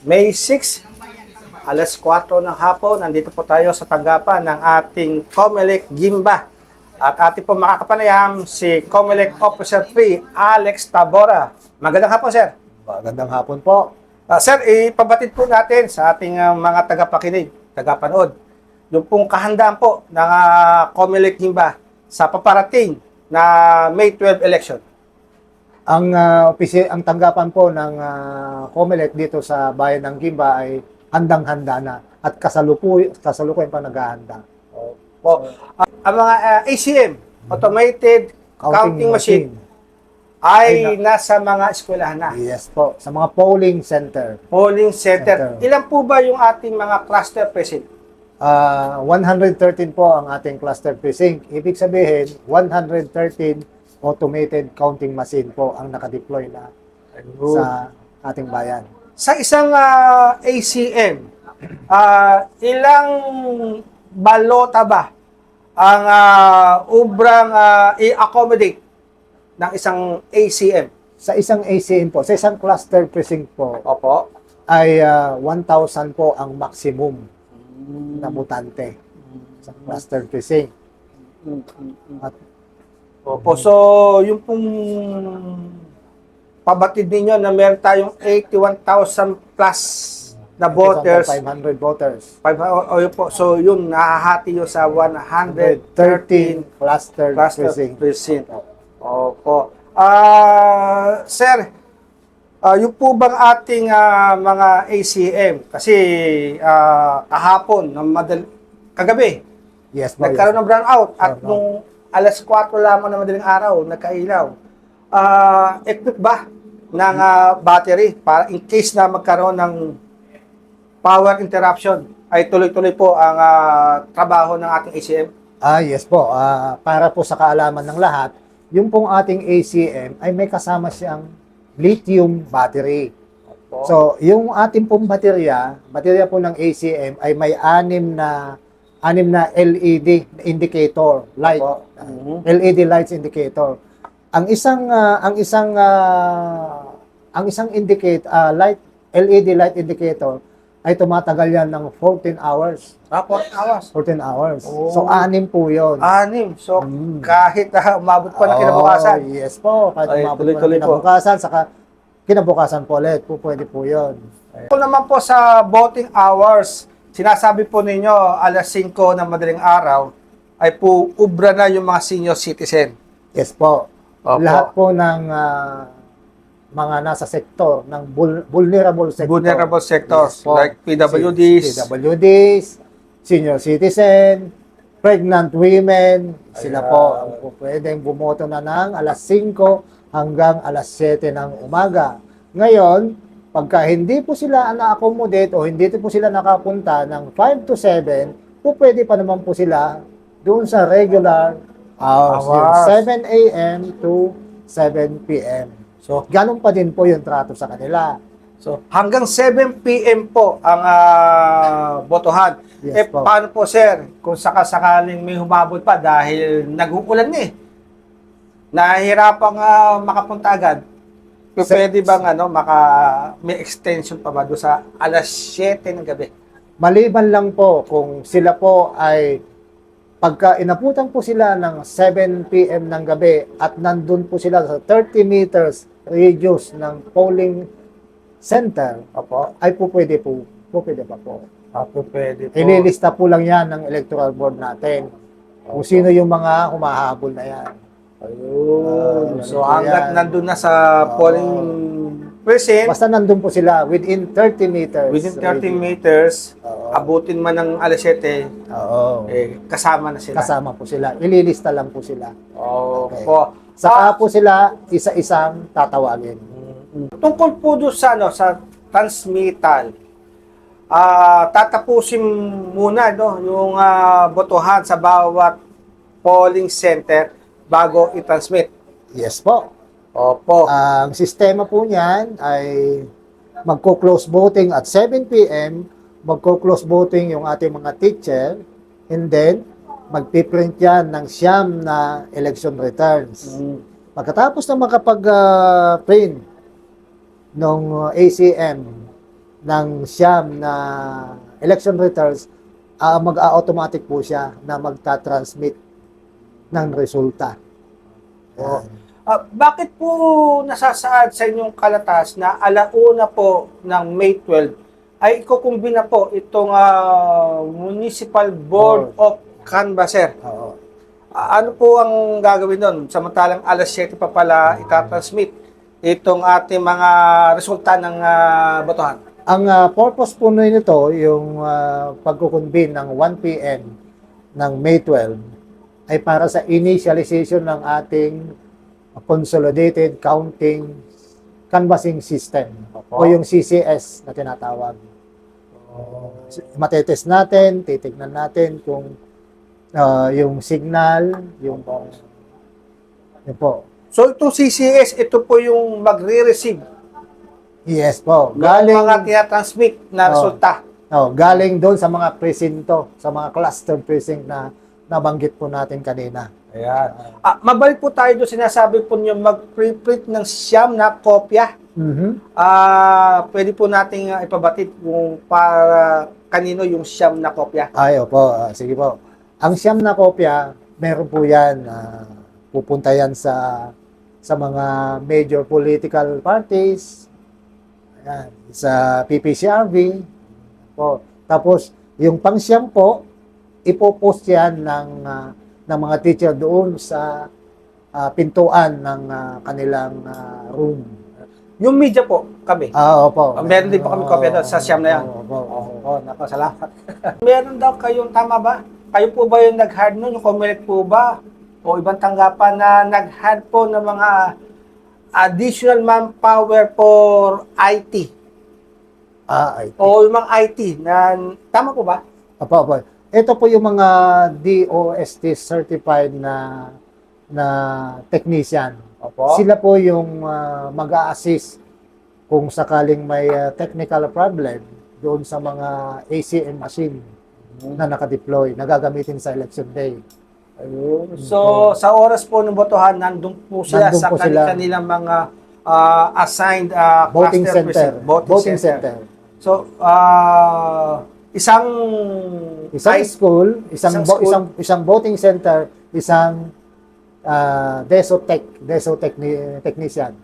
May 6, alas 4 ng hapon, nandito po tayo sa tanggapan ng ating Comelec Gimba. At ating po makakapanayam si Comelec Officer 3, Alex Tabora. Magandang hapon, sir. Magandang hapon po. Ah, sir, ipabatid po natin sa ating ah, mga tagapakinig, tagapanood, yung pong kahandaan po ng uh, Comelec Gimba sa paparating na May 12 election. Ang uh, opisi- ang tanggapan po ng uh, COMELEC dito sa bayan ng Gimba ay handang-handa na at kasalukuy kasalukuyan pa naghahanda. Po. Ah, ang mga ah, ACM, Automated Counting, Machine, ay Ay, nasa mga eskwelahan na. Yes po, sa mga polling center. Polling center. Center. Ilan po ba yung ating mga cluster precinct? Uh, 113 po ang ating cluster precinct. Ibig sabihin, 113 automated counting machine po ang nakadeploy na sa ating bayan. Sa isang ah, ACM, ah, ilang balota ba ang ah, ubrang ah, i-accommodate ng isang ACM? Sa isang ACM po, sa isang cluster precinct po, Opo. ay uh, 1,000 po ang maximum na butante sa cluster precinct. At Opo. So, yung pong pabatid ninyo na meron tayong 81,000 plus na voters. 500 voters. Five, o, o, yun po. So, yun, nahahati yun sa 113 13 cluster cluster precinct. precinct. Opo. Ah, sir, ah, yung po bang ating ah, mga ACM, kasi ah, kahapon, ng madal kagabi, Yes po. nagkaroon ng brownout at Brownout. nung alas 4 lamang ng madaling araw, nagkailaw. Ah, equip ba ng ah, battery para in case na magkaroon ng power interruption ay tuloy-tuloy po ang ah, trabaho ng ating ACM? Ah, yes po. Ah, para po sa kaalaman ng lahat, yung pong ating ACM ay may kasama siyang lithium battery. Opo. So, yung ating pong baterya, baterya po ng ACM ay may anim na anim na LED indicator light. Mhm. LED lights indicator. Ang isang ah, ang isang ah, ang isang indicate ah, light LED light indicator ay tumatagal yan ng 14 hours. Ah, 4 hours. 14 hours. Oh. So anim po 'yon. Anim. So, Mm. kahit na umabot pa ng kinabukasan. Oh, yes po. Kahit Ay, umabot po tuloy-tuloy ng po. kinabukasan, saka kinabukasan po ulit po pwede po 'yon. Kung naman po sa voting hours, sinasabi po ninyo alas 5 ng madaling araw ay po ubra na yung mga senior citizen. Yes po. Opo. Lahat po ng ah, mga nasa sektor ng vul- vulnerable sector. Vulnerable sectors Yes po. like PWDs. PWDs, senior citizen, pregnant women, sila Ayan. po ang pwedeng bumoto na ng alas 5 hanggang alas 7 ng umaga. Ngayon, pagka hindi po sila na-accommodate o hindi po sila nakapunta ng 5 to 7, po pwede pa naman po sila doon sa regular hours, Hours. 7 a.m. to 7 p.m. So, ganun pa din po yung trato sa kanila. So, hanggang 7 p.m. po ang ah, botohan. eh, Yes po. paano po, sir, kung sakasakaling may humabol pa dahil nag-uulan na eh, nahihirapang ah, makapunta agad, P- Sa- pwede bang ano, maka, may extension pa ba doon sa alas 7 ng gabi? Maliban lang po kung sila po ay pagka inaputan po sila ng 7 p.m. ng gabi at nandun po sila sa 30 meters radius ng polling center, Opo. ay po pwede po, po pwede pa po. Ah, po, pwede po. Ililista po lang yan ng electoral board natin. Kung sino yung mga humahabol na yan. Ayun. Ah, so, po hanggat yan. nandun na sa polling precinct, Basta nandun po sila within 30 meters. within 30 radius. meters, Oo. abutin man ng alas 7, Oo. eh, kasama na sila. Kasama po sila. Ililista lang po sila. Opo. Saka po sila isa-isang tatawagin. Tungkol po doon sa, ano, sa transmittal, ah tatapusin muna no, yung ah, botohan sa bawat polling center bago i-transmit. Yes po. Opo. Ang sistema po niyan ay magko-close voting at 7 p.m. Magko-close voting yung ating mga teacher and then magpiprint yan ng siyam na election returns. Mm. Pagkatapos na makapag-print ng ACM ng siyam na election returns, ah, mag-automatic po siya na magta-transmit ng resulta. Oo. Ah, bakit po nasasaad sa inyong kalatas na alauna po ng May 12 ay ikukumbina po itong ah, Municipal Board of Canvasser? Oo. Ah, ano po ang gagawin doon? Samantalang alas 7 pa pala itatransmit itong ating mga resulta ng ah, botohan. Ang ah, purpose po nito, yung uh, pagkukonvene ng 1 p.m. ng May 12, ay para sa initialization ng ating Consolidated Counting Canvassing System o yung CCS na tinatawag. Matetest natin, titignan natin kung ah, yung signal, yung, yun po. So itong CCS, ito po yung magre-receive Yes po. ng mga Galing, tinatransmit na Oh. resulta. Oh, galing doon sa mga presinto, sa mga cluster precinct na nabanggit po natin kanina. Ayan. Ah, mabalik po tayo doon, sinasabi po niyo mag-preprint ng siyam na kopya. Mhm. Ah, pwede po nating ah, ipabatid kung para kanino yung siyam na kopya. Ay, opo. Ah, sige po. Ang siyam na kopya, meron po yan. ah, pupunta yan sa sa mga major political parties, ayan, sa PPCRB. Po. Tapos, yung pangsyam po, ipopost yan ng, ah, ng mga teacher doon sa ah, pintuan ng ah, kanilang ah, room. Yung media po, kami. Ah, opo. Ah, meron din po kami kopya doon sa siyam na yan. Opo, opo, opo. Oh, nako, salamat. Meron daw kayong tama ba? Kayo po ba yung nag-hard nun? Yung Comelec po ba? O ibang tanggapan na nag-hard po ng mga additional manpower for IT? Ah, ay. O yung mga IT na, tama po ba? Opo, opo. Ito po yung mga DOST certified na na technician. Opo. Sila po yung ah, mag-a-assist kung sakaling may ah, technical problem doon sa mga ACM machine na nakadeploy, na gagamitin sa election day. Ayun. So, sa oras po ng botohan, nandun po sila Nandun sa po sila. kanilang mga ah, assigned ah, Voting center. precinct. Voting, center. center. So, ah, isang Isang ay- school, isang Isang bo- school. isang isang voting center, isang uh, desotech, desotech technician.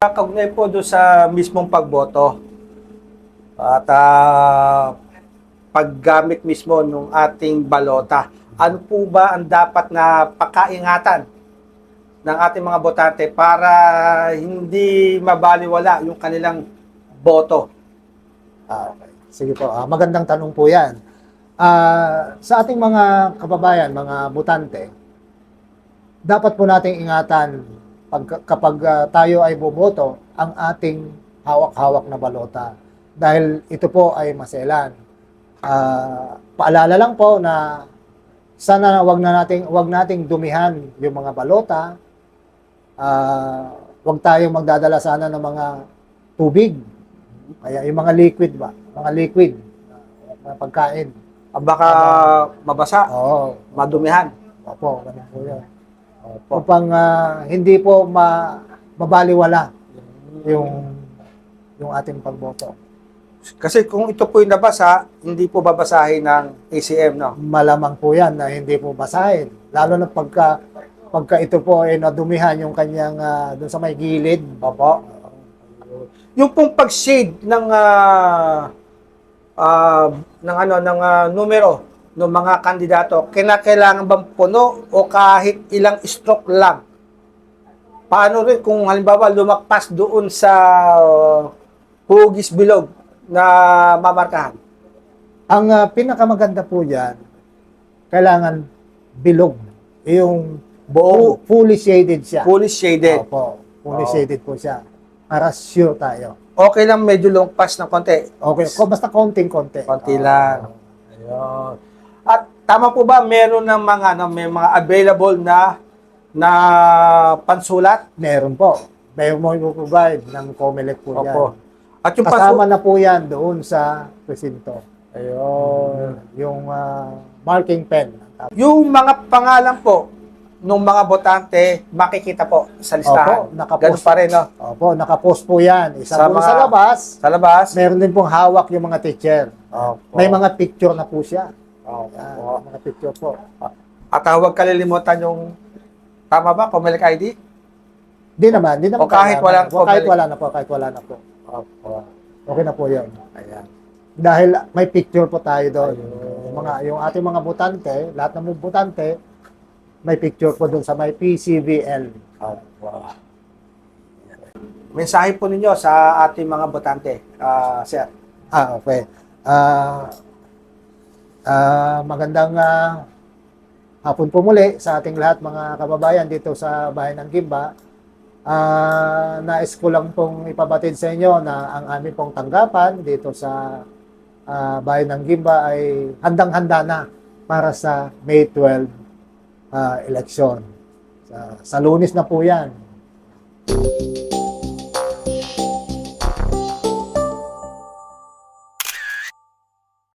Kaugnay po doon sa mismong pagboto at ah, paggamit mismo ng ating balota. Ano po ba ang dapat na pakaingatan ng ating mga botante para hindi mabaliwala yung kanilang boto? Ah, okay. Sige po, ah, magandang tanong po yan. Ah, sa ating mga kababayan, mga butante, dapat po nating ingatan pag, kapag ah, tayo ay boboto, ang ating hawak-hawak na balota. Dahil ito po ay maselan. Ah, paalala lang po na sana wag na nating wag nating dumihan yung mga balota. Ah, wag tayong magdadala sana ng mga tubig. Kaya yung mga liquid ba? Mga liquid. mga pagkain. Ah, Baka mabasa, Oo. madumihan. Opo, ganun po yun. Opo. Upang ah, hindi po ma mabaliwala yung yung ating pagboto. Kasi kung ito po yung nabasa, hindi po babasahin ng ACM, no? Malamang po yan na hindi po basahin. Lalo na pagka pagka ito po ay nadumihan yung kanyang ah, doon sa may gilid. Opo. Yung pong pag-shade ng ah, ah, ng ano ng ah, numero ng mga kandidato, kinakailangan bang puno o kahit ilang stroke lang? Paano rin kung halimbawa lumakpas doon sa uh, hugis bilog na mamarkahan? Ang ah, pinakamaganda po diyan kailangan bilog. Yung Buong fu- fully shaded siya. fully shaded. Opo, fully Oo. shaded po siya. Para sure tayo. Okay lang medyo lumpas ng konti. Okay, ko basta konting-konti. Konti Oo. lang. Ayun. At tama po ba meron ng mga ano, may mga available na na pansulat? Meron po. May mo provide ng Comelec po yan. Opo. At yung Kasama pansulat, na po yan doon sa presinto. ayun. Yung ah, marking pen. Yung mga pangalan po ng mga botante makikita po sa listahan. Opo, nakapost. Ganun pa rin, no? Opo, nakapost po yan. Isa Sa po mga- sa labas, Sa labas. meron din pong hawak yung mga teacher. Opo. May mga picture na po siya. Opo. Yan, mga picture po. At ah, huwag kalilimutan yung, tama ba, Comelec ID? Di naman, di naman. O kahit kailangan. walang O kahit wala na po, kahit wala na po. Opo. Okay na po yun. Ayan. Dahil may picture po tayo doon. Ayun. Yung, mga, yung ating mga butante, lahat ng mga butante, may picture po doon sa may PCVL. Opo. Mensahe po ninyo sa ating mga botante, ah, sir. Ah, okay. Ah, ah, magandang ah, hapon po muli sa ating lahat mga kababayan dito sa bayan ng Gimba. Ah, nais ko lang pong ipabatid sa inyo na ang aming pong tanggapan dito sa ah, bayan ng Gimba ay handang-handa na para sa May 12 ah, election. Sa, sa lunis na po yan.